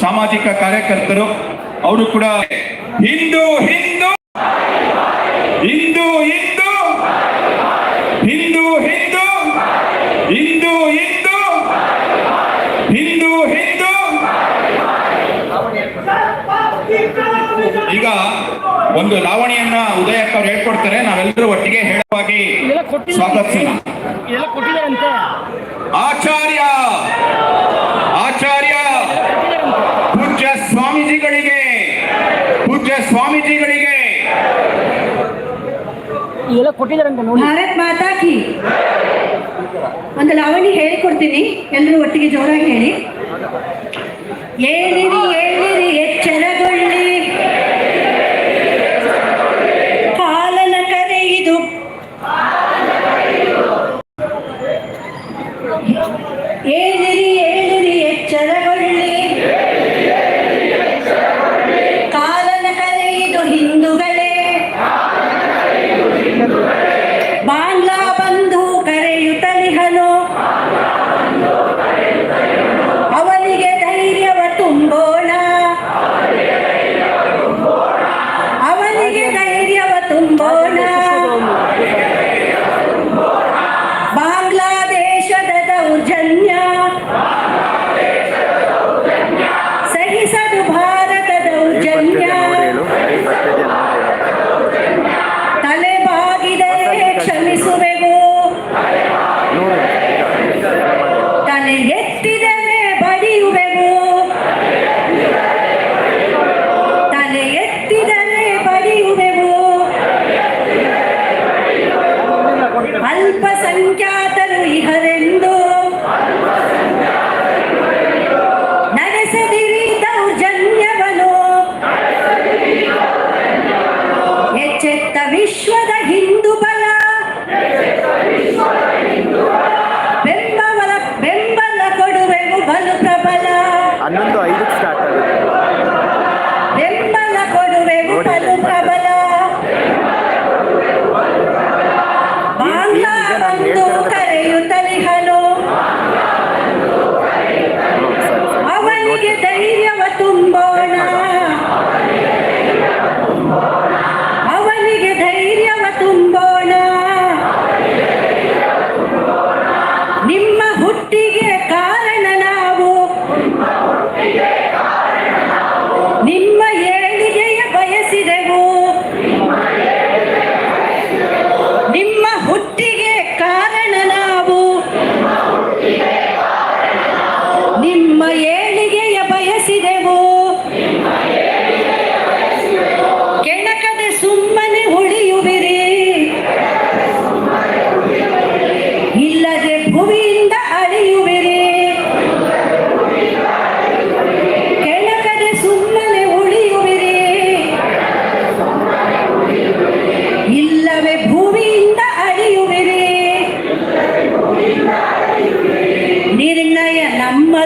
ಸಾಮಾಜಿಕ ಕಾರ್ಯಕರ್ತರು ಅವರು ಕೂಡ ಹಿಂದೂ ಹಿಂದೂ ಹಿಂದೂ ಹಿಂದೂ ಹಿಂದೂ ಹಿಂದೂ ಇಂದು ಹಿಂದೂ ಹಿಂದೂ ಹಿಂದು. ಈಗ ಒಂದು ಲಾವಣಿಯನ್ನ ಉದಯಕ್ಕ ಹೇಳ್ಕೊಡ್ತಾರೆ. ನಾವೆಲ್ಲರೂ ಒಟ್ಟಿಗೆ ಹೇಳುವಾಗಿ ಸ್ವಾಗತಿಸೋಣ. ಕೊಟ್ಟಿದ್ದಾರೆ ಭಾರತ್ ಮಾತಾ ಕಿ. ಒಂದು ಲಾವಣಿ ಹೇಳಿಕೊಡ್ತೀನಿ. ಎಲ್ಲರೂ ಒಟ್ಟಿಗೆ ಜೋರಾಗಿ ಹೇಳಿ. ಏಳಿರಿ ಏಳಿ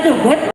What?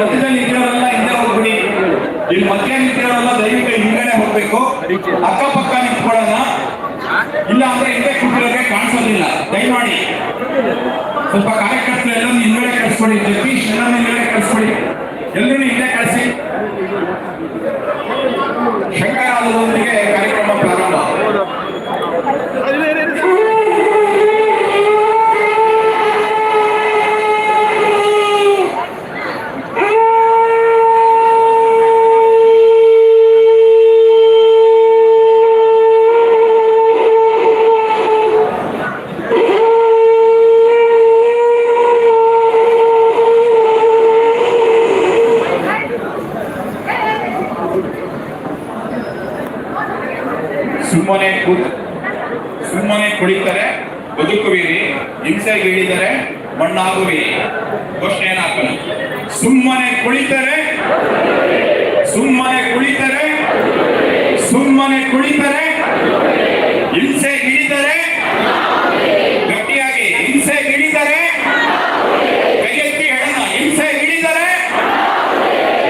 ಮಧ್ಯದಲ್ಲಿ ನಿಂತಿರೋರೆಲ್ಲ ಹಿಂದೆ ಹೋಗ್ಬಿಡಿ. ಇಲ್ಲಿ ಮಧ್ಯ ನಿಂತಿರೋರೆಲ್ಲ ದಯವಿಟ್ಟು ಹಿಂದೆನೆ ಹೋಗ್ಬೇಕು. ಅಕ್ಕಪಕ್ಕ ನಿಂತ್ಕೊಳ್ಳೋಣ. ಇಲ್ಲ ಅಂದ್ರೆ ಹಿಂದೆ ಕೂತಿರೋಕೆ ಕಾಣಿಸೋದಿಲ್ಲ. ದಯಮಾಡಿ. ಸ್ವಲ್ಪ ಕಾರ್ಯಕರ್ತರು ಎಲ್ಲ ಹಿಂದೆ ಕಳಿಸ್ಕೊಡಿ ಜಗದೀಶ್ ಎಲ್ಲ ಹಿಂದೆ ಕಳಿಸ್ಕೊಡಿ ಎಲ್ಲರೂ ಹಿಂದೆ ಕಳಿಸಿ ಶಂಕರಾದದೊಂದಿಗೆ ಕಾರ್ಯಕ್ರಮ ಪ್ರಾರಂಭ ಸುಮ್ಮನೆ ಸುಮ್ಮನೆ ಕುಳಿತರೆ ಬದುಕುವಿರಿ ಹಿಂಸೆಗೆ ಇಳಿದರೆ ಮಣ್ಣಾಗುವಿರಿ. ಪ್ರಶ್ನೆ ಏನಾಗ್ತಾನ ಸುಮ್ಮನೆ ಕುಳಿತರೆ ಸುಮ್ಮನೆ ಕುಳಿತರೆ ಸುಮ್ಮನೆ ಕುಳಿತರೆ ಹಿಂಸೆ ಇಳಿದರೆ ಗಟ್ಟಿಯಾಗಿ ಹಿಂಸೆ ಇಳಿದರೆ ಕೈ ಎತ್ತಿ ಹೇಳೋಣ. ಹಿಂಸೆ ಇಳಿದರೆ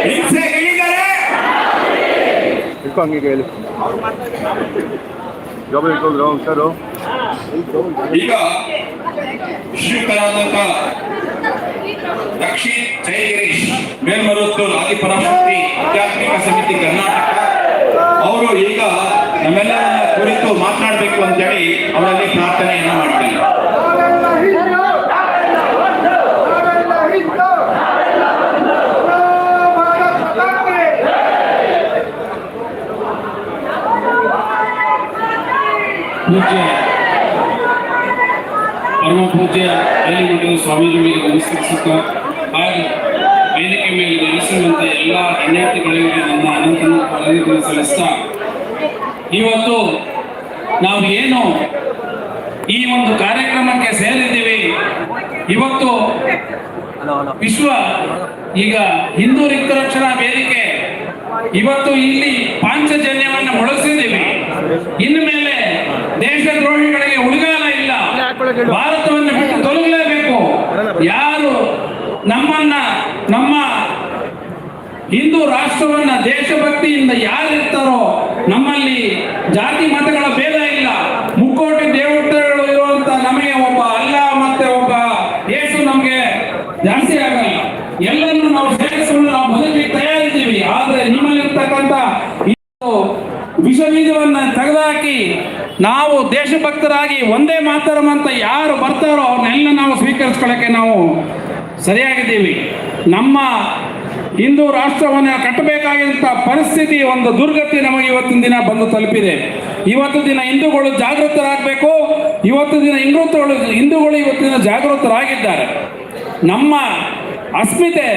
ಹಿಂಸೆ ಇಳಿದರೆ ಹೇಳಿ. ಇಟ್ಕೊಂಡ್ರು ಸರು ಈಗ ಶ್ರೀಯುತರಾದಂತ ರಕ್ಷಿತ್ ಜಯಗಿರೀಶ್ ಮೇಲ್ಮರುತ್ತೂರು ಆದಿಪರಾಶಕ್ತಿ ಆಧ್ಯಾತ್ಮಿಕ ಸಮಿತಿ ಕರ್ನಾಟಕ. ಅವರು ಈಗ ನಮ್ಮೆಲ್ಲರನ್ನ ಕುರಿತು ಮಾತನಾಡಬೇಕು ಅಂತೇಳಿ ಅವರಲ್ಲಿ ಪ್ರಾರ್ಥನೆಯನ್ನು ಮಾಡ್ತೀನಿ. ಪೂಜ್ಯ ಪರಮ ಪೂಜ್ಯ ಎಲ್ಲಿಮಠದ ಸ್ವಾಮೀಜಿಗಳಿಗೆ ನಮಸ್ಕರಿಸುತ್ತಾ ಹಾಗೂ ವೇದಿಕೆ ಮೇಲೆ ನೆಲೆಸಿರುವಂಥ ಎಲ್ಲ ಅನ್ಯಾತಿಗಳಿಗೆ ನನ್ನ ಅನಂತನ ವಂದನೆಗಳನ್ನು ಸಲ್ಲಿಸ್ತಾ, ಇವತ್ತು ನಾವು ಏನು ಈ ಒಂದು ಕಾರ್ಯಕ್ರಮಕ್ಕೆ ಸೇರಿದ್ದೀವಿ. ಇವತ್ತು ವಿಶ್ವ ಈಗ ಹಿಂದೂ ರಕ್ತರಕ್ಷಣಾ ವೇದಿಕೆ, ಇವತ್ತು ಇಲ್ಲಿ ಪಾಂಚಜನ್ಯವನ್ನು ಮೊಳಗಿಸಿದ್ದೀವಿ. ಇನ್ನು ಮೇಲೆ ದೇಶದ್ರೋಹಿಗಳಿಗೆ ಉಳಿಗಾಲ ಇಲ್ಲ. ಭಾರತವನ್ನು ಬಿಟ್ಟು ತೊಲಗಲೇಬೇಕು. ಯಾರು ನಮ್ಮನ್ನ ನಮ್ಮ ಹಿಂದೂ ರಾಷ್ಟ್ರವನ್ನ ದೇಶಭಕ್ತಿಯಿಂದ ಯಾರಿರ್ತಾರೋ ನಮ್ಮಲ್ಲಿ ಜಾತಿ ಮತಗಳ ಭೇದ ಇಲ್ಲ ಮುಕ್ಕೋಟಿ ದೇವತೆಗಳು ಇರುವಂತ ನಮಗೆ ಒಬ್ಬ ಅಲ್ಲ ಮತ್ತೆ ಒಬ್ಬ ಯೇಸು ನಮಗೆ ಜಾಸ್ತಿ ಆಗಲ್ಲ ಎಲ್ಲರನ್ನು ನಾವು ಸೇರಿಸಿಕೊಂಡು ನಾವು ಬದುಕಲಿಕ್ಕೆ ತಯಾರಿದ್ದೀವಿ ಆದ್ರೆ ನಿಮ್ಮಲ್ಲಿರ್ತಕ್ಕಂಥ ಈ ವಿಷ ಬೀಜವನ್ನ ತೆಗೆದುಹಾಕಿ ನಾವು ದೇಶಭಕ್ತರಾಗಿ ಒಂದೇ ಮಾತರಂ ಅಂತ ಯಾರು ಬರ್ತಾರೋ ಅವ್ರನ್ನೆಲ್ಲ ನಾವು ಸ್ವೀಕರಿಸ್ಕೊಳ್ಳೋಕ್ಕೆ ನಾವು ಸರಿಯಾಗಿದ್ದೀವಿ. ನಮ್ಮ ಹಿಂದೂ ರಾಷ್ಟ್ರವನ್ನು ಕಟ್ಟಬೇಕಾಗಿದ್ದಂಥ ಪರಿಸ್ಥಿತಿ ಒಂದು ದುರ್ಗತಿ ನಮಗೆ ಇವತ್ತಿನ ದಿನ ಬಂದು ತಲುಪಿದೆ. ಇವತ್ತು ದಿನ ಹಿಂದೂಗಳು ಜಾಗೃತರಾಗಬೇಕು. ಇವತ್ತು ದಿನ ಹಿಂದೂಗಳು ಹಿಂದೂಗಳು ಇವತ್ತಿನ ಜಾಗೃತರಾಗಿದ್ದಾರೆ. ನಮ್ಮ ಅಸ್ಮಿತೆ,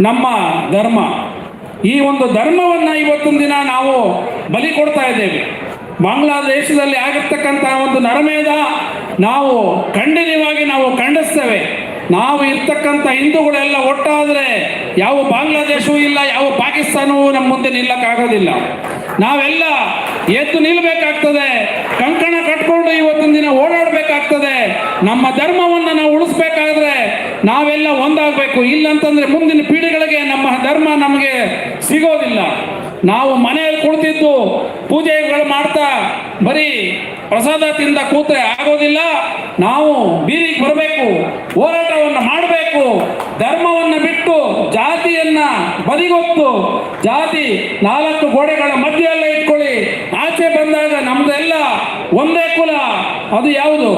ನಮ್ಮ ಧರ್ಮ. ಈ ಒಂದು ಧರ್ಮವನ್ನು ಇವತ್ತಿನ ದಿನ ನಾವು ಬಲಿ ಕೊಡ್ತಾ ಇದ್ದೇವೆ. ಬಾಂಗ್ಲಾದೇಶದಲ್ಲಿ ಆಗಿರ್ತಕ್ಕಂಥ ಒಂದು ನರಮೇಧ ನಾವು ಖಂಡಿತವಾಗಿ ನಾವು ಖಂಡಿಸ್ತೇವೆ. ನಾವು ಇರ್ತಕ್ಕಂಥ ಹಿಂದೂಗಳೆಲ್ಲ ಒಟ್ಟಾದರೆ ಯಾವ ಬಾಂಗ್ಲಾದೇಶವೂ ಇಲ್ಲ, ಯಾವ ಪಾಕಿಸ್ತಾನವೂ ನಮ್ಮ ಮುಂದೆ ನಿಲ್ಲಕ್ಕಾಗೋದಿಲ್ಲ. ನಾವೆಲ್ಲ ಎದ್ದು ನಿಲ್ಲಬೇಕಾಗ್ತದೆ ಕಂಕಣ ಕಟ್ಕೊಂಡು ಇವತ್ತಿನ ದಿನ ಓಡಾಡಬೇಕಾಗ್ತದೆ. ನಮ್ಮ ಧರ್ಮವನ್ನು ನಾವು ಉಳಿಸ್ಬೇಕಾದ್ರೆ ನಾವೆಲ್ಲ ಒಂದಾಗಬೇಕು. ಇಲ್ಲಂತಂದ್ರೆ ಮುಂದಿನ ಪೀಳಿಗೆಗಳಿಗೆ ನಮ್ಮ ಧರ್ಮ ನಮಗೆ ಸಿಗೋದಿಲ್ಲ. ನಾವು ಮನೆಯಲ್ಲಿ ಕುಳಿತಿದ್ದು ಪೂಜೆಗಳು ಮಾಡ್ತಾ ಬರೀ ಪ್ರಸಾದ ತಿಂದ ಕೂತ್ರೆ ಆಗೋದಿಲ್ಲ. ನಾವು ಬೀದಿಗೆ ಬರಬೇಕು, ಹೋರಾಟವನ್ನು ಮಾಡಬೇಕು, ಧರ್ಮವನ್ನು ಬಿಟ್ಟು ಜಾತಿಯನ್ನ ಬದಿಗೊತ್ತು, ಜಾತಿ ನಾಲ್ಕು ಗೋಡೆಗಳ ಮಧ್ಯೆಯಲ್ಲೇ ಇಟ್ಕೊಳ್ಳಿ. ಆಚೆ ಬಂದಾಗ ನಮ್ದೆಲ್ಲ ಒಂದೇ ಕುಲ. ಅದು ಯಾವುದು?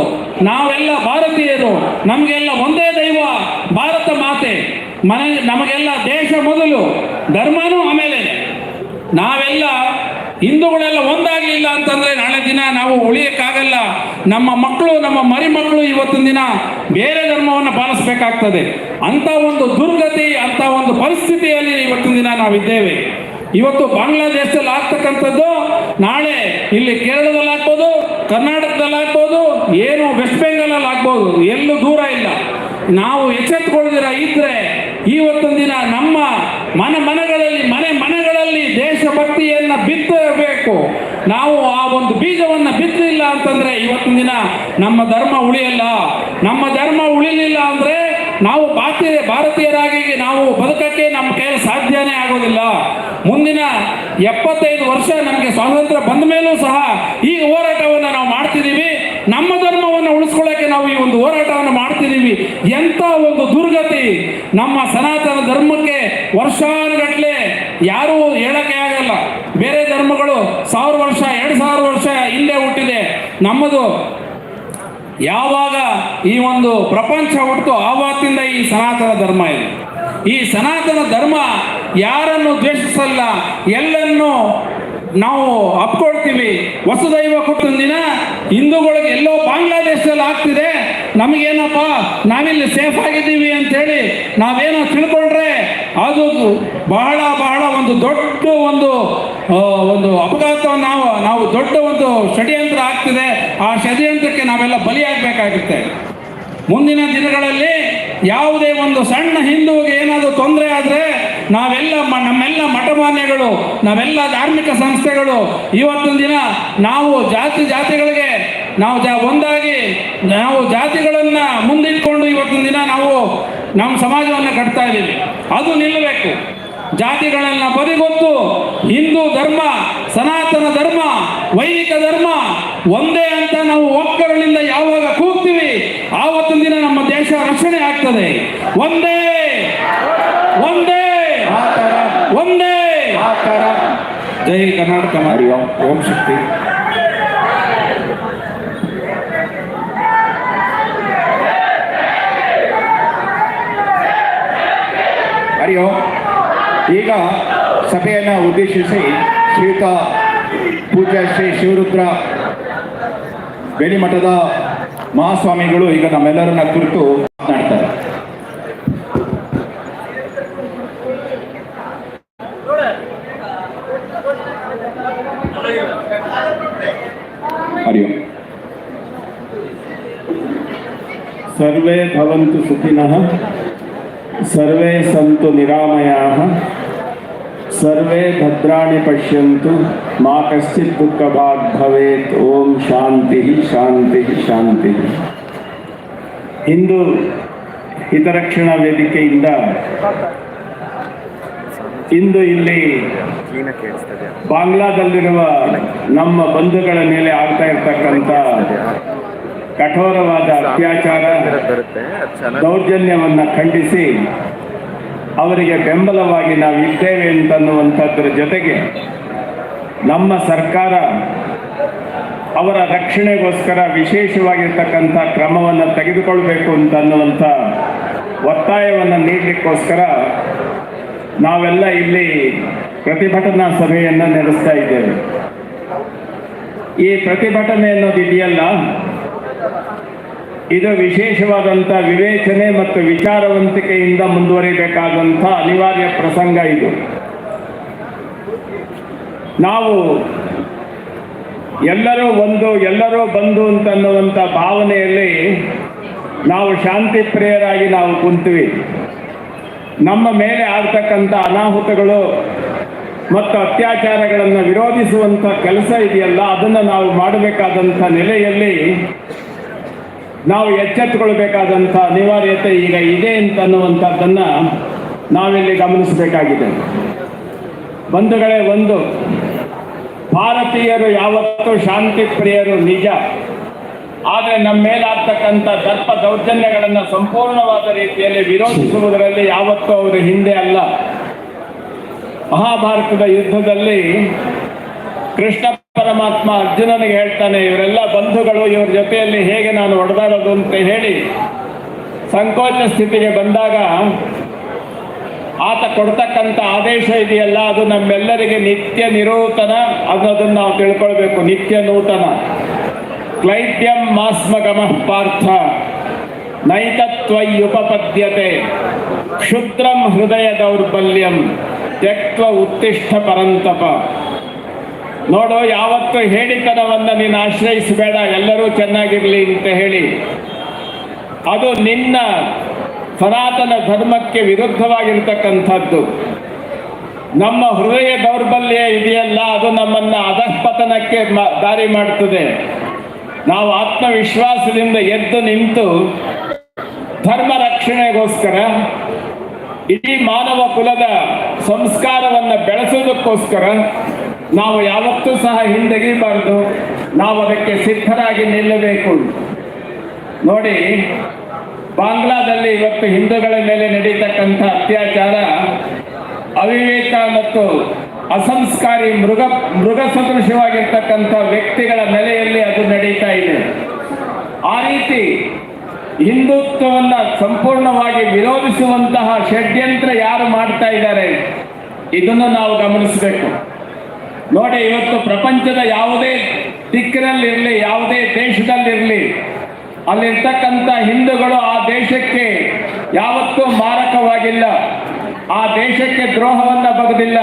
ನಾವೆಲ್ಲ ಭಾರತೀಯರು, ನಮಗೆಲ್ಲ ಒಂದೇ ದೈವ, ಭಾರತ ಮಾತೆ. ಮನೆ ನಮಗೆಲ್ಲ ದೇಶ ಮೊದಲು, ಧರ್ಮನೂ ಆಮೇಲೆ. ನಾವೆಲ್ಲ ಹಿಂದೂಗಳೆಲ್ಲ ಒಂದಾಗಲಿಲ್ಲ ಅಂತಂದ್ರೆ ನಾಳೆ ದಿನ ನಾವು ಉಳಿಯಕ್ಕಾಗಲ್ಲ. ನಮ್ಮ ಮಕ್ಕಳು, ನಮ್ಮ ಮರಿ ಮಕ್ಕಳು ಇವತ್ತಿನ ದಿನ ಬೇರೆ ಧರ್ಮವನ್ನು ಪಾಲಿಸಬೇಕಾಗ್ತದೆ. ಅಂತ ಒಂದು ದುರ್ಗತಿ, ಅಂತ ಒಂದು ಪರಿಸ್ಥಿತಿಯಲ್ಲಿ ಇವತ್ತಿನ ದಿನ ನಾವಿದ್ದೇವೆ. ಇವತ್ತು ಬಾಂಗ್ಲಾದೇಶದಲ್ಲಿ ಆಗ್ತಕ್ಕಂಥದ್ದು ನಾಳೆ ಇಲ್ಲಿ ಕೇರಳದಲ್ಲಿ ಆಗ್ಬೋದು, ಕರ್ನಾಟಕದಲ್ಲಿ ಆಗ್ಬೋದು, ಏನು ವೆಸ್ಟ್ ಬೆಂಗಾಲಲ್ಲಿ ಆಗ್ಬೋದು, ಎಲ್ಲೂ ದೂರ ಇಲ್ಲ. ನಾವು ಎಚ್ಚೆತ್ತುಕೊಳ್ಳದಿರ ಇದ್ರೆ ಇವತ್ತೊಂದಿನ ದಿನ ನಮ್ಮ ಮನ ಮನಗಳಲ್ಲಿ ಮನೆ ದೇಶಭಕ್ತಿಯನ್ನ ಬಿತ್ತಬೇಕು. ನಾವು ಆ ಒಂದು ಬೀಜವನ್ನ ಬಿತ್ತಲಿಲ್ಲ ಅಂತಂದ್ರೆ ಇವತ್ತಿನ ದಿನ ನಮ್ಮ ಧರ್ಮ ಉಳಿಯಲ್ಲ. ನಮ್ಮ ಧರ್ಮ ಉಳಿಲಿಲ್ಲ ಅಂದ್ರೆ ನಾವು ಭಾರತೀಯ, ಭಾರತೀಯರಾಗಿ ನಾವು ಬದುಕಕ್ಕೆ ನಮ್ಮ ಕೈಯಲ್ಲಿ ಸಾಧ್ಯನೇ ಆಗೋದಿಲ್ಲ. ಮುಂದಿನ ಎಪ್ಪತ್ತೈದು ವರ್ಷ ನಮಗೆ ಸ್ವಾತಂತ್ರ್ಯ ಬಂದ ಮೇಲೂ ಸಹ ಈ ಹೋರಾಟವನ್ನು ನಾವು ಮಾಡ್ತಿದ್ದೀವಿ. ನಮ್ಮ ಧರ್ಮವನ್ನು ಉಳಿಸ್ಕೊಳ್ಳೋಕೆ ನಾವು ಈ ಒಂದು ಹೋರಾಟವನ್ನು ಮಾಡ್ತಿದ್ದೀವಿ. ಎಂಥ ಒಂದು ದುರ್ಗತಿ ನಮ್ಮ ಸನಾತನ ಧರ್ಮಕ್ಕೆ ವರ್ಷಾನುಗಟ್ಟಲೆ ಯಾರೂ ಹೇಳಕ್ಕೆ ಆಗಲ್ಲ ಬೇರೆ ಧರ್ಮಗಳು ಸಾವಿರ ವರ್ಷ, ಎರಡು ಸಾವಿರ ವರ್ಷ ಹಿಂದೆ ಹುಟ್ಟಿದೆ. ನಮ್ಮದು ಯಾವಾಗ ಈ ಒಂದು ಪ್ರಪಂಚ ಹುಟ್ಟಿತು ಆವತ್ತಿಂದ ಈ ಸನಾತನ ಧರ್ಮ ಇದೆ. ಈ ಸನಾತನ ಧರ್ಮ ಯಾರನ್ನು ದ್ವೇಷಿಸಲ್ಲ, ಎಲ್ಲನ್ನು ನಾವು ಅಪ್ಕೊಳ್ತೀವಿ. ವಸುದೈವ ಕುಟುಂಬ ದಿನ ಹಿಂದೂಗಳಿಗೆ ಎಲ್ಲೋ ಬಾಂಗ್ಲಾದೇಶದಲ್ಲಿ ಆಗ್ತಿದೆ. ನಮಗೇನಪ್ಪ, ನಾವಿಲ್ಲಿ ಸೇಫ್ ಆಗಿದ್ದೀವಿ ಅಂತೇಳಿ ನಾವೇನೋ ತಿಳ್ಕೊಂಡ್ರೆ ಅದು ಬಹಳ ಬಹಳ ಒಂದು ದೊಡ್ಡ ಒಂದು ಒಂದು ಅಪಘಾತವನ್ನು ನಾವು ನಾವು ದೊಡ್ಡ ಒಂದು ಷಡ್ಯಂತ್ರ ಆಗ್ತಿದೆ. ಆ ಷಡ್ಯಂತ್ರಕ್ಕೆ ನಾವೆಲ್ಲ ಬಲಿಯಾಗಬೇಕಾಗುತ್ತೆ. ಮುಂದಿನ ದಿನಗಳಲ್ಲಿ ಯಾವುದೇ ಒಂದು ಸಣ್ಣ ಹಿಂದೂಗೆ ಏನಾದರೂ ತೊಂದರೆ ಆದರೆ ನಾವೆಲ್ಲ ನಮ್ಮೆಲ್ಲ ಮಠಮಾನ್ಯಗಳು, ನಾವೆಲ್ಲ ಧಾರ್ಮಿಕ ಸಂಸ್ಥೆಗಳು ಇವತ್ತಿನ ದಿನ ನಾವು ಜಾತಿ ಜಾತಿಗಳಿಗೆ, ನಾವು ಜಾ, ಒಂದಾಗಿ ನಾವು ಜಾತಿಗಳನ್ನು ಮುಂದಿಟ್ಕೊಂಡು ಇವತ್ತಿನ ದಿನ ನಾವು ನಮ್ಮ ಸಮಾಜವನ್ನು ಕಟ್ತಾ ಇದ್ದೀವಿ. ಅದು ನಿಲ್ಲಬೇಕು. ಜಾತಿಗಳನ್ನು ಬದಿಗೊತ್ತು ಹಿಂದೂ ಧರ್ಮ ಸನಾತನ ಧರ್ಮ ವೈದಿಕ ಧರ್ಮ ಒಂದೇ ಅಂತ ನಾವು ಒಕ್ಕರಳಿಂದ ಯಾವಾಗ ಕೂಗ್ತೀವಿ ಆವತ್ತಿನ ದಿನ ನಮ್ಮ ದೇಶ ರಕ್ಷಣೆ ಆಗ್ತದೆ. ಒಂದೇ ಒಂದೇ ಒಂದೇ. ಜೈ ಕರ್ನಾಟಕ ಮಾರಿ. ಓಂ ಓಂ ಶಕ್ತಿ. ಈಗ ಸಭೆಯನ್ನು ಉದ್ದೇಶಿಸಿ ಶ್ರೀಯುತ ಪೂಜ್ಯ ಶ್ರೀ ಶಿವರುದ್ರ ಬೆಳಿಮಠದ ಮಹಾಸ್ವಾಮಿಗಳು ಈಗ ನಮ್ಮೆಲ್ಲರನ್ನ ಕುರಿತು ಮಾತನಾಡ್ತಾರೆ. ಸರ್ವೇ ಭವಂತು ಸುಖಿನಃ ಸರ್ವೇ ಸಂತು ನಿರಾಮಯಾಹ ಸರ್ವೇ ಭದ್ರಾಣಿ ಪಶ್ಯಂತು, ಮಾ ಕಶ್ಚಿತ್ ದುಃಖ ಭಾಗ್ ಭವೇತ್, ಓಂ ಶಾಂತಿ ಶಾಂತಿ ಶಾಂತಿ. ಇಂದು ಹಿತರಕ್ಷಣಾ ವೇದಿಕೆಯಿಂದ ಇಂದು ಇಲ್ಲಿ ಬಾಂಗ್ಲಾದಲ್ಲಿರುವ ನಮ್ಮ ಬಂಧುಗಳ ಮೇಲೆ ಆಗ್ತಾ ಇರ್ತಕ್ಕಂತ ಕಠೋರವಾದ ಅತ್ಯಾಚಾರ, ದೌರ್ಜನ್ಯವನ್ನು ಖಂಡಿಸಿ ಅವರಿಗೆ ಬೆಂಬಲವಾಗಿ ನಾವು ಇದ್ದೇವೆ ಅಂತನ್ನುವಂಥದ್ರ ಜೊತೆಗೆ ನಮ್ಮ ಸರ್ಕಾರ ಅವರ ರಕ್ಷಣೆಗೋಸ್ಕರ ವಿಶೇಷವಾಗಿರ್ತಕ್ಕಂಥ ಕ್ರಮವನ್ನು ತೆಗೆದುಕೊಳ್ಬೇಕು ಅಂತ ಅನ್ನುವಂಥ ಒತ್ತಾಯವನ್ನು ನೀಡಲಿಕ್ಕೋಸ್ಕರ ನಾವೆಲ್ಲ ಇಲ್ಲಿ ಪ್ರತಿಭಟನಾ ಸಭೆಯನ್ನು ನಡೆಸ್ತಾ ಇದ್ದೇವೆ. ಈ ಪ್ರತಿಭಟನೆ ಅನ್ನೋದು ಇದೆಯಲ್ಲ ಇದು ವಿಶೇಷವಾದಂಥ ವಿವೇಚನೆ ಮತ್ತು ವಿಚಾರವಂತಿಕೆಯಿಂದ ಮುಂದುವರಿಬೇಕಾದಂಥ ಅನಿವಾರ್ಯ ಪ್ರಸಂಗ ಇದು. ನಾವು ಎಲ್ಲರೂ ಒಂದು, ಎಲ್ಲರೂ ಬಂದು ಅಂತನ್ನುವಂಥ ಭಾವನೆಯಲ್ಲಿ ನಾವು ಶಾಂತಿ ಪ್ರಿಯರಾಗಿ ನಾವು ಕುಂತೀವಿ. ನಮ್ಮ ಮೇಲೆ ಆಗ್ತಕ್ಕಂಥ ಅನಾಹುತಗಳು ಮತ್ತು ಅತ್ಯಾಚಾರಗಳನ್ನು ವಿರೋಧಿಸುವಂಥ ಕೆಲಸ ಇದೆಯಲ್ಲ, ಅದನ್ನು ನಾವು ಮಾಡಬೇಕಾದಂಥ ನೆಲೆಯಲ್ಲಿ ನಾವು ಎಚ್ಚೆತ್ತುಕೊಳ್ಬೇಕಾದಂಥ ಅನಿವಾರ್ಯತೆ ಈಗ ಇದೆ ಅಂತ ಅಂತನ್ನುವಂಥದ್ದನ್ನು ನಾವಿಲ್ಲಿ ಗಮನಿಸಬೇಕಾಗಿದೆ. ಬಂಧುಗಳೇ, ಒಂದು, ಭಾರತೀಯರು ಯಾವತ್ತೂ ಶಾಂತಿ ಪ್ರಿಯರು ನಿಜ. ಆದರೆ ನಮ್ಮ ಮೇಲಾಗ್ತಕ್ಕಂಥ ದರ್ಪ ದೌರ್ಜನ್ಯಗಳನ್ನು ಸಂಪೂರ್ಣವಾದ ರೀತಿಯಲ್ಲಿ ವಿರೋಧಿಸುವುದರಲ್ಲಿ ಯಾವತ್ತೂ ಅವರು ಹಿಂದೆ ಅಲ್ಲ. ಮಹಾಭಾರತದ ಯುದ್ಧದಲ್ಲಿ ಕೃಷ್ಣ ಪರಮಾತ್ಮ ಅರ್ಜುನನಿಗೆ ಹೇಳ್ತಾನೆ, ಇವರೆಲ್ಲ ಬಂಧುಗಳು, ಇವ್ರ ಜೊತೆಯಲ್ಲಿ ಹೇಗೆ ನಾನು ಹೊಡೆದಾಡೋದು ಅಂತ ಹೇಳಿ. ಸಂಕೋಚ ಸ್ಥಿತಿಗೆ ಬಂದಾಗ ಆತ ಕೊಡ್ತಕ್ಕಂಥ ಆದೇಶ ಇದೆಯಲ್ಲ, ಅದು ನಮ್ಮೆಲ್ಲರಿಗೆ ನಿತ್ಯ ನಿರೂತನ. ಅನ್ನೋದನ್ನು ನಾವು ತಿಳ್ಕೊಳ್ಬೇಕು, ನಿತ್ಯ ನೂತನ. ಕ್ಲೈದ್ಯಂ ಮಾಸ್ಮಗಮಃ ಪಾರ್ಥ ನೈತತ್ವಯುಪಪದ್ಯತೆ ಕ್ಷುದ್ರಂ ಹೃದಯ ದೌರ್ಬಲ್ಯಂ ತ್ಯಕ್ವ ಉತ್ತಿಷ್ಠ ಪರಂತಪ. ನೋಡು, ಯಾವತ್ತು ಹೇಳಿತನವನ್ನು ನೀನು ಆಶ್ರಯಿಸಬೇಡ, ಎಲ್ಲರೂ ಚೆನ್ನಾಗಿರಲಿ ಅಂತ ಹೇಳಿ. ಅದು ನಿನ್ನ ಸನಾತನ ಧರ್ಮಕ್ಕೆ ವಿರುದ್ಧವಾಗಿರ್ತಕ್ಕಂಥದ್ದು. ನಮ್ಮ ಹೃದಯ ದೌರ್ಬಲ್ಯ ಇದೆಯಲ್ಲ, ಅದು ನಮ್ಮನ್ನು ಅಧಃಪತನಕ್ಕೆ ದಾರಿ ಮಾಡ್ತದೆ. ನಾವು ಆತ್ಮವಿಶ್ವಾಸದಿಂದ ಎದ್ದು ನಿಂತು ಧರ್ಮ ರಕ್ಷಣೆಗೋಸ್ಕರ ಇಡೀ ಮಾನವ ಕುಲದ ಸಂಸ್ಕಾರವನ್ನು ಬೆಳೆಸೋದಕ್ಕೋಸ್ಕರ ನಾವು ಯಾವತ್ತೂ ಸಹ ಹಿಂದೆಗಿಬಾರ್ದು. ನಾವು ಅದಕ್ಕೆ ಸಿದ್ಧರಾಗಿ ನಿಲ್ಲಬೇಕು. ನೋಡಿ, ಬಾಂಗ್ಲಾದಲ್ಲಿ ಇವತ್ತು ಹಿಂದೂಗಳ ಮೇಲೆ ನಡೀತಕ್ಕಂಥ ಅತ್ಯಾಚಾರ, ಅವಿವೇಕ ಮತ್ತು ಅಸಂಸ್ಕಾರಿ ಮೃಗ ಮೃಗ ಸದೃಶವಾಗಿರ್ತಕ್ಕಂಥ ವ್ಯಕ್ತಿಗಳ ನೆಲೆಯಲ್ಲಿ ಅದು ನಡೀತಾ ಇದೆ. ಆ ರೀತಿ ಹಿಂದುತ್ವವನ್ನು ಸಂಪೂರ್ಣವಾಗಿ ವಿರೋಧಿಸುವಂತಹ ಷಡ್ಯಂತ್ರ ಯಾರು ಮಾಡ್ತಾ ಇದ್ದಾರೆ? ಇದನ್ನು ನಾವು ಗಮನಿಸಬೇಕು. ನೋಡಿ, ಇವತ್ತು ಪ್ರಪಂಚದ ಯಾವುದೇ ದಿಕ್ಕಿನಲ್ಲಿರಲಿ, ಯಾವುದೇ ದೇಶದಲ್ಲಿರಲಿ, ಅಲ್ಲಿರ್ತಕ್ಕಂಥ ಹಿಂದೂಗಳು ಆ ದೇಶಕ್ಕೆ ಯಾವತ್ತೂ ಮಾರಕವಾಗಿಲ್ಲ. ಆ ದೇಶಕ್ಕೆ ದ್ರೋಹವನ್ನು ಬಗೆದಿಲ್ಲ.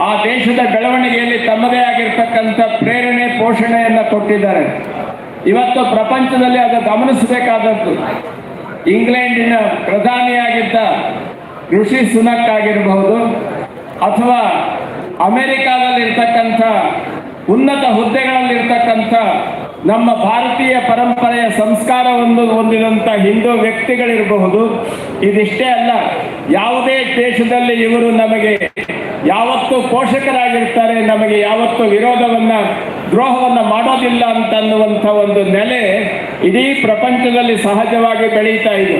ಆ ದೇಶದ ಬೆಳವಣಿಗೆಯಲ್ಲಿ ತಮ್ಮದೇ ಆಗಿರ್ತಕ್ಕಂಥ ಪ್ರೇರಣೆ, ಪೋಷಣೆಯನ್ನು ಕೊಟ್ಟಿದ್ದಾರೆ. ಇವತ್ತು ಪ್ರಪಂಚದಲ್ಲಿ ಅದು ಗಮನಿಸಬೇಕಾದದ್ದು. ಇಂಗ್ಲೆಂಡಿನ ಪ್ರಧಾನಿಯಾಗಿದ್ದ ಋಷಿ ಸುನಕ್ ಆಗಿರಬಹುದು ಅಥವಾ ಅಮೆರಿಕಾದಲ್ಲಿರ್ತಕ್ಕಂಥ ಉನ್ನತ ಹುದ್ದೆಗಳಲ್ಲಿರ್ತಕ್ಕಂಥ ನಮ್ಮ ಭಾರತೀಯ ಪರಂಪರೆಯ ಸಂಸ್ಕಾರವನ್ನು ಹೊಂದಿದಂಥ ಹಿಂದೂ ವ್ಯಕ್ತಿಗಳಿರಬಹುದು. ಇದಿಷ್ಟೇ ಅಲ್ಲ, ಯಾವುದೇ ದೇಶದಲ್ಲಿ ಇವರು ನಮಗೆ ಯಾವತ್ತೂ ಪೋಷಕರಾಗಿರ್ತಾರೆ, ನಮಗೆ ಯಾವತ್ತೂ ವಿರೋಧವನ್ನ, ದ್ರೋಹವನ್ನು ಮಾಡೋದಿಲ್ಲ ಅಂತ ಅನ್ನುವಂಥ ಒಂದು ನೆಲೆ ಇಡೀ ಪ್ರಪಂಚದಲ್ಲಿ ಸಹಜವಾಗಿ ಬೆಳೀತಾ ಇದೆ.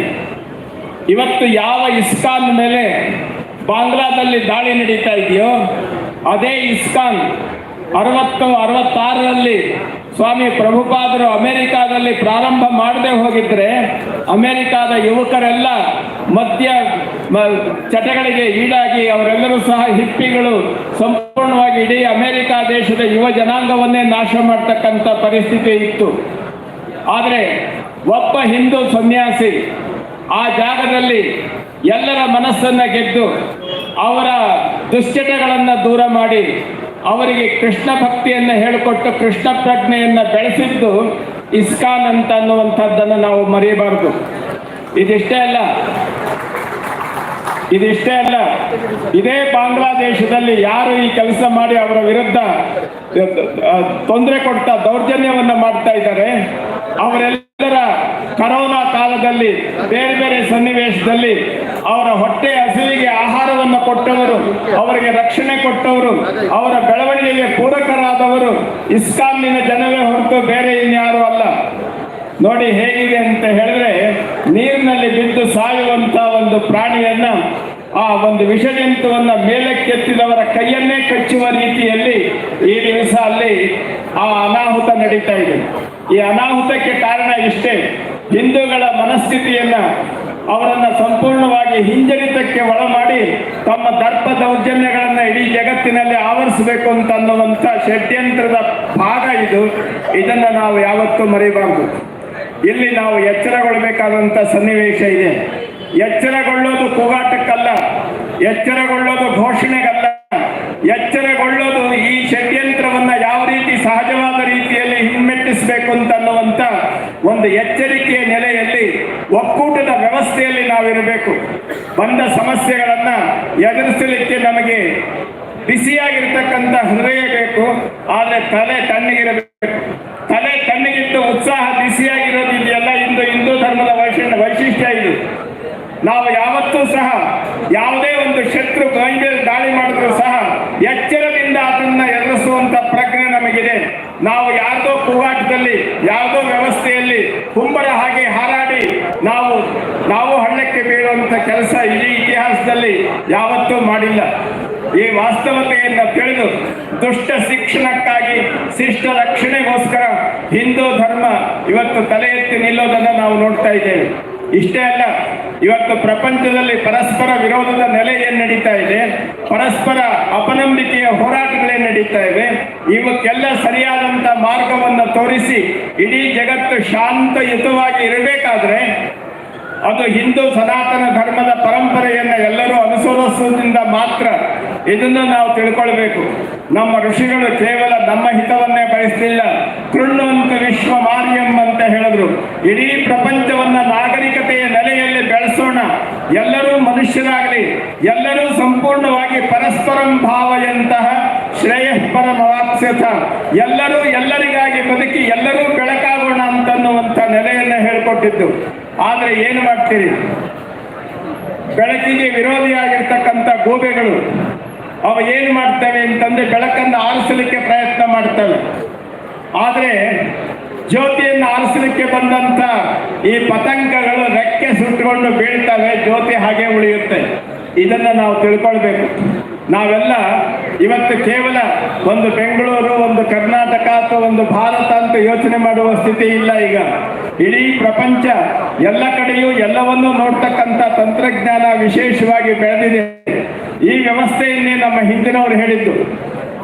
ಇವತ್ತು ಯಾವ ಇಸ್ಕಾನ್ ಮೇಲೆ ಬಾಂಗ್ಲಾದಲ್ಲಿ ದಾಳಿ ನಡೀತಾ ಇದೆಯೋ ಅದೇ ಇಸ್ಕಾನ್ ಅರವತ್ತು ಅರವತ್ತಾರರಲ್ಲಿ ಸ್ವಾಮಿ ಪ್ರಭುಪಾದರು ಅಮೆರಿಕಾದಲ್ಲಿ ಪ್ರಾರಂಭ ಮಾಡದೆ ಹೋಗಿದ್ರೆ ಅಮೆರಿಕಾದ ಯುವಕರೆಲ್ಲ ಮದ್ಯ ಚಟಗಳಿಗೆ ಈಡಾಗಿ ಅವರೆಲ್ಲರೂ ಸಹ ಹಿಪ್ಪಿಗಳು ಸಂಪೂರ್ಣವಾಗಿ ಇಡೀ ಅಮೆರಿಕಾ ದೇಶದ ಯುವ ಜನಾಂಗವನ್ನೇ ನಾಶ ಮಾಡ್ತಕ್ಕಂಥ ಪರಿಸ್ಥಿತಿ ಇತ್ತು. ಆದರೆ ಒಬ್ಬ ಹಿಂದೂ ಸನ್ಯಾಸಿ ಆ ಜಾಗದಲ್ಲಿ ಎಲ್ಲರ ಮನಸ್ಸನ್ನ ಗೆದ್ದು ಅವರ ದುಶ್ಚಟಗಳನ್ನು ದೂರ ಮಾಡಿ ಅವರಿಗೆ ಕೃಷ್ಣ ಭಕ್ತಿಯನ್ನು ಹೇಳಿಕೊಟ್ಟು ಕೃಷ್ಣ ಪ್ರಜ್ಞೆಯನ್ನು ಬೆಳೆಸಿದ್ದು ಇಸ್ಕಾನ್ ಅಂತ ಅನ್ನುವಂಥದ್ದನ್ನು ನಾವು ಮರೆಯಬಾರದು ಇದಿಷ್ಟೇ ಅಲ್ಲ. ಇದಿಷ್ಟೇ ಅಲ್ಲ. ಇದೇ ಬಾಂಗ್ಲಾದೇಶದಲ್ಲಿ ಯಾರು ಈ ಕೆಲಸ ಮಾಡಿ ಅವರ ವಿರುದ್ಧ ತೊಂದರೆ ಕೊಡ್ತಾ ದೌರ್ಜನ್ಯವನ್ನು ಮಾಡ್ತಾ ಇದ್ದಾರೆ ಅವರೆಲ್ಲರ ಕರೋನಾ ಕಾಲದಲ್ಲಿ ಬೇರೆ ಬೇರೆ ಸನ್ನಿವೇಶದಲ್ಲಿ ಅವರ ಹೊಟ್ಟೆ ಹಸಿವಿಗೆ ಆಹಾರವನ್ನು ಕೊಟ್ಟವರು, ಅವರಿಗೆ ರಕ್ಷಣೆ ಕೊಟ್ಟವರು, ಅವರ ಬೆಳವಣಿಗೆಗೆ ಪೂರಕರಾದವರು ಇಸ್ಕಾನ್ನಿನ ಜನವೇ ಹೊರತು ಬೇರೆ ಇನ್ಯಾರು ಅಲ್ಲ. ನೋಡಿ ಹೇಗಿದೆ ಅಂತ ಹೇಳಿದ್ರೆ ನೀರಿನಲ್ಲಿ ಬಿದ್ದು ಸಾಯುವಂತ ಒಂದು ಪ್ರಾಣಿಯನ್ನ, ಆ ಒಂದು ವಿಷಜಂತುವನ್ನ ಮೇಲಕ್ಕೆತ್ತಿದವರ ಕೈಯನ್ನೇ ಕಚ್ಚುವ ರೀತಿಯಲ್ಲಿ ಈ ದಿವಸ ಅಲ್ಲಿ ಆ ಅನಾಹುತ ನಡೀತಾ ಇದೆ. ಈ ಅನಾಹುತಕ್ಕೆ ಕಾರಣ ಇಷ್ಟೇ. ಹಿಂದೂಗಳ ಮನಸ್ಥಿತಿಯನ್ನ ಅವರನ್ನ ಸಂಪೂರ್ಣವಾಗಿ ಹಿಂಜರಿತಕ್ಕೆ ಒಳ ಮಾಡಿ ತಮ್ಮ ದರ್ಪ ದೌರ್ಜನ್ಯಗಳನ್ನ ಇಡೀ ಜಗತ್ತಿನಲ್ಲಿ ಆವರಿಸಬೇಕು ಅಂತ ಅನ್ನುವಂಥ ಷಡ್ಯಂತ್ರದ ಭಾಗ ಇದು. ಇದನ್ನ ನಾವು ಯಾವತ್ತೂ ಮರೆಯಬಾರದು ಇಲ್ಲಿ ನಾವು ಎಚ್ಚರಗೊಳ್ಳಬೇಕಾದಂಥ ಸನ್ನಿವೇಶ ಇದೆ. ಎಚ್ಚರಗೊಳ್ಳೋದು ಕೂಗಾಟಕ್ಕಲ್ಲ. ಎಚ್ಚರಗೊಳ್ಳೋದು ಘೋಷಣೆಗಲ್ಲ. ಎಚ್ಚರಗೊಳ್ಳೋದು ಈ ಷಡ್ಯಂತ್ರವನ್ನ ಯಾವ ರೀತಿ ಸಹಜವಾದ ರೀತಿಯಲ್ಲಿ ಹಿಮ್ಮೆಟ್ಟಿಸಬೇಕು ಅಂತ ಅನ್ನುವಂಥ ಒಂದು ಎಚ್ಚರಿಕೆಯ ನೆಲೆಯಲ್ಲಿ ಒಕ್ಕೂಟದ ನಾವಿರಬೇಕು ಬಂದ ಸಮಸ್ಯೆಗಳನ್ನ ಎದುರಿಸಲಿಕ್ಕೆ ನಮಗೆ ಬಿಸಿಯಾಗಿರ್ತಕ್ಕಂಥ ಹೃದಯ ಬೇಕು. ಆದರೆ ತಲೆ ತಣ್ಣಗಿರಬೇಕು ತಲೆ ತಣ್ಣಗಿಟ್ಟು ಉತ್ಸಾಹ ಬಿಸಿಯಾಗಿರೋದು ಇದೆಯಲ್ಲ ಇಂದು ಹಿಂದೂ ಧರ್ಮದ ವೈಶಿಷ್ಟ್ಯ ವೈಶಿಷ್ಟ್ಯ ಇದು ನಾವು ಯಾವತ್ತೂ ಸಹ ಯಾವುದೇ ಒಂದು ಶತ್ರು ಮೈ ಮೇಲೆ ದಾಳಿ ಮಾಡಿದ್ರು ಸಹ ಎಚ್ಚರದಿಂದ ಅದನ್ನ ಎದುರಿಸುವಂತ ಪ್ರಜ್ಞೆ ನಮಗಿದೆ ನಾವು ಯಾವುದೋ ಕೂಗಾಟದಲ್ಲಿ ಯಾವುದೋ ವ್ಯವಸ್ಥೆಯಲ್ಲಿ ಕುಂಬಳ ಹಾಗೆ ಹಾರಾಡಿ ನಾವು ನಾವು ಹಳ್ಳಕ್ಕೆ ಬೀಳುವಂತ ಕೆಲಸ ಇಡೀ ಇತಿಹಾಸದಲ್ಲಿ ಮಾಡಿಲ್ಲ ಈ ವಾಸ್ತವತೆಯನ್ನು ತಿಳಿದು ದುಷ್ಟ ಶಿಕ್ಷಣಕ್ಕಾಗಿ ಶಿಷ್ಟ ರಕ್ಷಣೆಗೋಸ್ಕರ ಹಿಂದೂ ಧರ್ಮ ಇವತ್ತು ತಲೆ ಎತ್ತಿ ನಿಲ್ಲೋದನ್ನು ನಾವು ನೋಡ್ತಾ ಇದ್ದೇವೆ. ಇಷ್ಟೇ ಅಲ್ಲ, ಇವತ್ತು ಪ್ರಪಂಚದಲ್ಲಿ ಪರಸ್ಪರ ವಿರೋಧದ ನೆಲೆ ಏನ್ ನಡೀತಾ ಇದೆ? ಪರಸ್ಪರ ಅಪನಂಬಿಕೆಯ ಹೋರಾಟಗಳೇ ನಡೀತಾ ಇವೆ. ಇವಕ್ಕೆಲ್ಲ ಸರಿಯಾದಂತ ಮಾರ್ಗವನ್ನು ತೋರಿಸಿ ಇಡೀ ಜಗತ್ತು ಶಾಂತಯುತವಾಗಿ ಇರಬೇಕಾದ್ರೆ ಅದು ಹಿಂದೂ ಸನಾತನ ಧರ್ಮದ ಪರಂಪರೆಯನ್ನ ಎಲ್ಲರೂ ಅನುಸರಿಸುವುದರಿಂದ ಮಾತ್ರ ಇದನ್ನು ನಾವು ತಿಳ್ಕೊಳ್ಬೇಕು. ನಮ್ಮ ಋಷಿಗಳು ಕೇವಲ ನಮ್ಮ ಹಿತವನ್ನೇ ಬಯಸಲಿಲ್ಲ ಕೃಣ್ಣುವಂತ ವಿಶ್ವ ಮಾರ್ಯಂ ಅಂತ ಹೇಳಿದ್ರು. ಇಡೀ ಪ್ರಪಂಚವನ್ನ ನಾಗರಿಕತೆಯ ನೆಲೆಯಲ್ಲಿ ಬೆಳೆಸೋಣ. ಎಲ್ಲರೂ ಮನುಷ್ಯರಾಗಲಿ. ಎಲ್ಲರೂ ಸಂಪೂರ್ಣವಾಗಿ ಪರಸ್ಪರಂ ಭಾವಯಂತಹ ಶ್ರೇಯಃಪರಮವಾಕ್ಸ್ಯಥ ಎಲ್ಲರೂ ಎಲ್ಲರಿಗಾಗಿ ಬದುಕಿ ಎಲ್ಲರೂ ಬೆಳಕಾಗೋಣ ಅಂತನ್ನುವಂಥ ನೆಲೆಯನ್ನು ಹೇಳ್ಕೊಟ್ಟಿದ್ದು. ಆದ್ರೆ ಏನು ಮಾಡ್ತೀರಿ? ಬೆಳಕಿಗೆ ವಿರೋಧಿಯಾಗಿರ್ತಕ್ಕಂಥ ಗೂಬೆಗಳು ಅವ ಏನು ಮಾಡ್ತವೆ ಅಂತಂದ್ರೆ ಬೆಳಕನ್ನು ಆರಿಸಲಿಕ್ಕೆ ಪ್ರಯತ್ನ ಮಾಡ್ತವೆ. ಆದರೆ ಜ್ಯೋತಿಯನ್ನು ಆರಿಸಲಿಕ್ಕೆ ಬಂದಂತ ಈ ಪತಂಗಗಳು ರೆಕ್ಕೆ ಸುಟ್ಟುಕೊಂಡು ಬೀಳ್ತವೆ, ಜ್ಯೋತಿ ಹಾಗೆ ಉಳಿಯುತ್ತೆ. ಇದನ್ನ ನಾವು ತಿಳ್ಕೊಳ್ಬೇಕು. ನಾವೆಲ್ಲ ಇವತ್ತು ಕೇವಲ ಒಂದು ಬೆಂಗಳೂರು, ಒಂದು ಕರ್ನಾಟಕ ಅಥವಾ ಒಂದು ಭಾರತ ಅಂತ ಯೋಚನೆ ಮಾಡುವ ಸ್ಥಿತಿ ಇಲ್ಲ ಈಗ. ಇಡೀ ಪ್ರಪಂಚ ಎಲ್ಲ ಕಡೆಯೂ ಎಲ್ಲವನ್ನೂ ನೋಡ್ತಕ್ಕಂಥ ತಂತ್ರಜ್ಞಾನ ವಿಶೇಷವಾಗಿ ಬೆಳೆದಿದೆ. ಈ ವ್ಯವಸ್ಥೆಯನ್ನೇ ನಮ್ಮ ಹಿಂದಿನವರು ಹೇಳಿದ್ದು.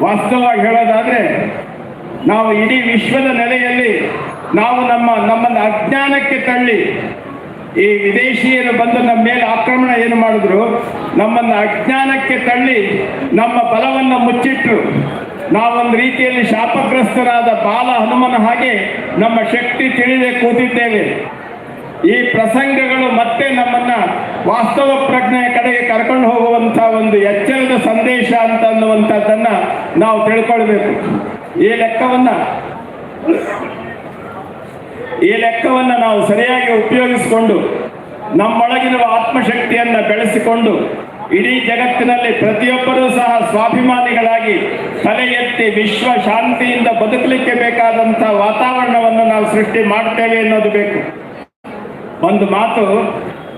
ವಾಸ್ತವವಾಗಿ ಹೇಳೋದಾದ್ರೆ, ನಾವು ಇಡೀ ವಿಶ್ವದ ನೆಲೆಯಲ್ಲಿ ನಾವು ನಮ್ಮ, ನಮ್ಮನ್ನು ಅಜ್ಞಾನಕ್ಕೆ ತಳ್ಳಿ, ಈ ವಿದೇಶಿಯರು ಬಂದು ನಮ್ಮ ಮೇಲೆ ಆಕ್ರಮಣ ಏನು ಮಾಡಿದ್ರು? ನಮ್ಮನ್ನು ಅಜ್ಞಾನಕ್ಕೆ ತಳ್ಳಿ, ನಮ್ಮ ಬಲವನ್ನು ಮುಚ್ಚಿಟ್ರು. ನಾವೊಂದು ರೀತಿಯಲ್ಲಿ ಶಾಪಗ್ರಸ್ತರಾದ ಬಾಲ ಹನುಮನ ಹಾಗೆ ನಮ್ಮ ಶಕ್ತಿ ತಿಳಿದೇ ಕೂತಿದ್ದೇವೆ. ಈ ಪ್ರಸಂಗಗಳು ಮತ್ತೆ ನಮ್ಮನ್ನ ವಾಸ್ತವ ಪ್ರಜ್ಞೆಯ ಕಡೆಗೆ ಕರ್ಕೊಂಡು ಹೋಗುವಂತ ಒಂದು ಎಚ್ಚರದ ಸಂದೇಶ ಅಂತ ಅನ್ನುವಂಥದ್ದನ್ನ ನಾವು ತಿಳ್ಕೊಳ್ಬೇಕು. ಈ ಲೆಕ್ಕವನ್ನ ಈ ಲೆಕ್ಕವನ್ನ ನಾವು ಸರಿಯಾಗಿ ಉಪಯೋಗಿಸಿಕೊಂಡು, ನಮ್ಮೊಳಗಿರುವ ಆತ್ಮಶಕ್ತಿಯನ್ನ ಬೆಳೆಸಿಕೊಂಡು ಇಡೀ ಜಗತ್ತಿನಲ್ಲಿ ಪ್ರತಿಯೊಬ್ಬರೂ ಸಹ ಸ್ವಾಭಿಮಾನಿಗಳಾಗಿ ತಲೆ ಎತ್ತಿ ವಿಶ್ವ ಶಾಂತಿಯಿಂದ ಬದುಕಲಿಕ್ಕೆ ಬೇಕಾದಂಥ ವಾತಾವರಣವನ್ನು ನಾವು ಸೃಷ್ಟಿ ಮಾಡ್ತೇವೆ ಅನ್ನೋದು ಬೇಕು. ಒಂದು ಮಾತು,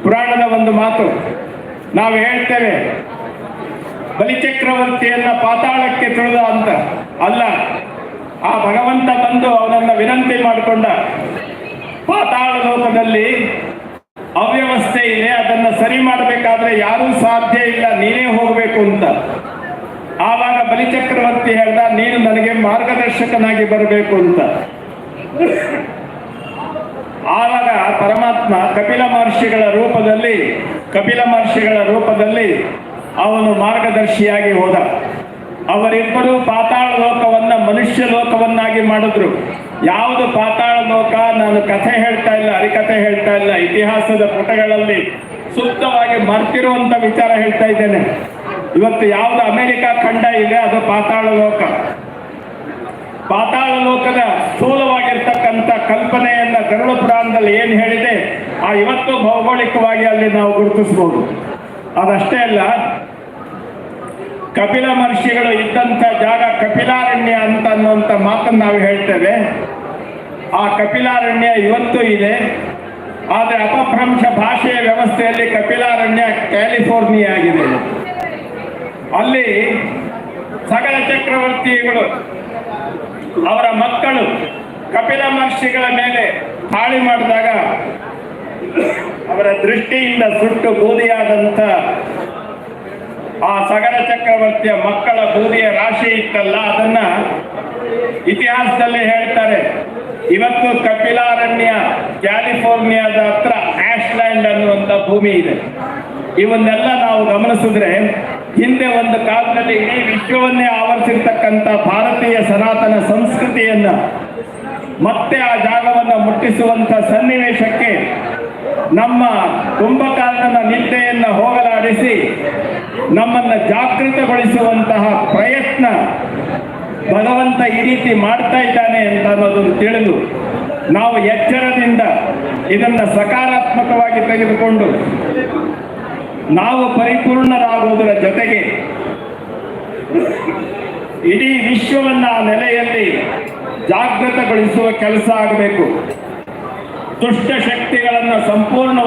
ಪುರಾಣದ ಒಂದು ಮಾತು. ನಾವು ಹೇಳ್ತೇವೆ, ಬಲಿಚಕ್ರವರ್ತಿಯನ್ನ ಪಾತಾಳಕ್ಕೆ ತುಳಿದ ಅಂತ. ಅಲ್ಲ, ಆ ಭಗವಂತ ಬಂದು ಅವನನ್ನ ವಿನಂತಿ ಮಾಡಿಕೊಂಡ. ಪಾತಾಳ ಲೋಕದಲ್ಲಿ ಅವ್ಯವಸ್ಥೆ ಇದೆ, ಅದನ್ನು ಸರಿ ಮಾಡಬೇಕಾದ್ರೆ ಯಾರೂ ಸಾಧ್ಯ ಇಲ್ಲ, ನೀನೇ ಹೋಗಬೇಕು ಅಂತ. ಆವಾಗ ಬಲಿಚಕ್ರವರ್ತಿ ಹೇಳ್ದ, ನೀನು ನನಗೆ ಮಾರ್ಗದರ್ಶಕನಾಗಿ ಬರಬೇಕು ಅಂತ. ಆವಾಗ ಪರಮಾತ್ಮ ಕಪಿಲ ಮಹರ್ಷಿಗಳ ರೂಪದಲ್ಲಿ, ಕಪಿಲ ಮಹರ್ಷಿಗಳ ರೂಪದಲ್ಲಿ ಅವನು ಮಾರ್ಗದರ್ಶಿಯಾಗಿ ಹೋದ. ಅವರಿಬ್ಬರು ಪಾತಾಳ ಲೋಕವನ್ನ ಮನುಷ್ಯ ಲೋಕವನ್ನಾಗಿ ಮಾಡಿದ್ರು. ಯಾವುದು ಪಾತಾಳ ಲೋಕ, ನಾನು ಕಥೆ ಹೇಳ್ತಾ ಇಲ್ಲ, ಹರಿಕಥೆ ಹೇಳ್ತಾ ಇಲ್ಲ, ಇತಿಹಾಸದ ಪುಟಗಳಲ್ಲಿ ಸೂಕ್ತವಾಗಿ ಮರ್ತಿರುವಂತ ವಿಚಾರ ಹೇಳ್ತಾ ಇದ್ದೇನೆ. ಇವತ್ತು ಯಾವುದು ಅಮೆರಿಕ ಖಂಡ ಇದೆ, ಅದು ಪಾತಾಳ ಲೋಕ. ಪಾತಾಳ ಲೋಕದ ಸ್ಥೂಲವಾಗಿರ್ತಕ್ಕಂಥ ಕಲ್ಪನೆಯನ್ನ ಗರುಡ ಪುರಾಣದಲ್ಲಿ ಏನು ಹೇಳಿದೆ, ಆ ಇವತ್ತು ಭೌಗೋಳಿಕವಾಗಿ ಅಲ್ಲಿ ನಾವು ಗುರುತಿಸಬಹುದು ಅದಷ್ಟೇ ಅಲ್ಲ, ಕಪಿಲ ಮಹರ್ಷಿಗಳು ಇದ್ದಂಥ ಜಾಗ ಕಪಿಲಾರಣ್ಯ ಅಂತ ಅನ್ನುವಂಥ ಮಾತನ್ನು ನಾವು ಹೇಳ್ತೇವೆ. ಆ ಕಪಿಲಾರಣ್ಯ ಇವತ್ತು ಇದೆ. ಆದರೆ ಅಪಭ್ರಂಶ ಭಾಷೆಯ ವ್ಯವಸ್ಥೆಯಲ್ಲಿ ಕಪಿಲಾರಣ್ಯ ಕ್ಯಾಲಿಫೋರ್ನಿಯಾ ಆಗಿದೆ ಅಲ್ಲಿ ಸಗಲ ಚಕ್ರವರ್ತಿಗಳು, ಅವರ ಮಕ್ಕಳು, ಕಪಿಲ ಮಹರ್ಷಿಗಳ ಮೇಲೆ ಹಾಳಿ ಮಾಡಿದಾಗ ಅವರ ದೃಷ್ಟಿಯಿಂದ ಸುಟ್ಟು ಬೂದಿಯಾದಂಥ ಆ ಸಗರ ಚಕ್ರವರ್ತಿಯ ಮಕ್ಕಳ ಬೂದಿಯ ರಾಶಿ ಇತ್ತಲ್ಲ, ಅದನ್ನ ಇತಿಹಾಸದಲ್ಲಿ ಹೇಳ್ತಾರೆ. ಇವತ್ತು ಕಪಿಲಾರಣ್ಯ, ಕ್ಯಾಲಿಫೋರ್ನಿಯಾದ ಹತ್ರ ಆಶ್ಲ್ಯಾಂಡ್ ಅನ್ನುವಂಥ ಭೂಮಿ ಇದೆ. ಇವನ್ನೆಲ್ಲ ನಾವು ಗಮನಿಸಿದ್ರೆ ಹಿಂದೆ ಒಂದು ಕಾಲದಲ್ಲಿ ಇಡೀ ವಿಶ್ವವನ್ನೇ ಆವರಿಸಿರ್ತಕ್ಕಂಥ ಭಾರತೀಯ ಸನಾತನ ಸಂಸ್ಕೃತಿಯನ್ನ ಮತ್ತೆ ಆ ಜಾಗವನ್ನು ಮುಟ್ಟಿಸುವಂತ ಸನ್ನಿವೇಶಕ್ಕೆ ನಮ್ಮ ಕುಂಭಕಾಲನ ನಿದ್ದೆಯನ್ನು ಹೋಗಲಾಡಿಸಿ ನಮ್ಮನ್ನು ಜಾಗೃತಗೊಳಿಸುವಂತಹ ಪ್ರಯತ್ನ ಭಗವಂತ ಈ ರೀತಿ ಮಾಡ್ತಾ ಇದ್ದಾನೆ ಅಂತ ಅನ್ನೋದನ್ನು ತಿಳಿದು ನಾವು ಎಚ್ಚರದಿಂದ ಇದನ್ನ ಸಕಾರಾತ್ಮಕವಾಗಿ ತೆಗೆದುಕೊಂಡು ನಾವು ಪರಿಪೂರ್ಣರಾಗುವುದರ ಜೊತೆಗೆ ಇಡೀ ವಿಶ್ವವನ್ನ ಆ ನೆಲೆಯಲ್ಲಿ ಜಾಗೃತಗೊಳಿಸುವ ಕೆಲಸ ಆಗಬೇಕು. ದುಷ್ಟ ಶಕ್ತಿಗಳನ್ನು ಸಂಪೂರ್ಣವಾಗಿ